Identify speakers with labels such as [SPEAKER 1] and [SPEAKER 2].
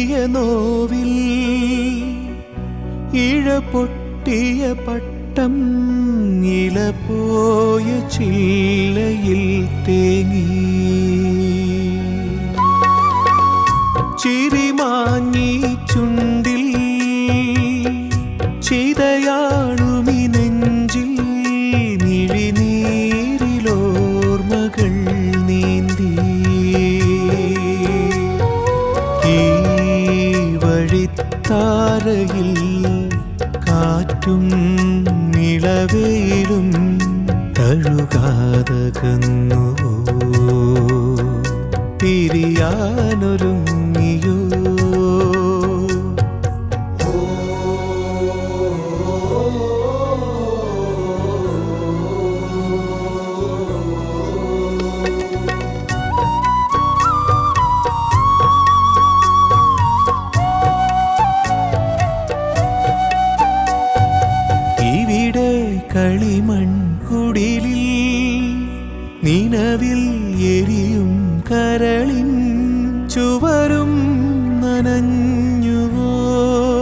[SPEAKER 1] നീട്ടിയ നോവിൽ ഇഴ പൊട്ടിയ പട്ടം ഇല പോയ ചില്ലയിൽ തേങ്ങി. ചിരിമാഞ്ഞി ചുണ്ടിൽ ചിതയാളുമി വഴിത്താരയിൽ കാറ്റും നിളവേലും തഴുകാതകന്നുവോ പിരിയാനൊരുങ്ങിയോ കളിമൺ കുടിലിൽ നിനവിൽ എരിയും കരളിൻ ചുവരും നനഞ്ഞു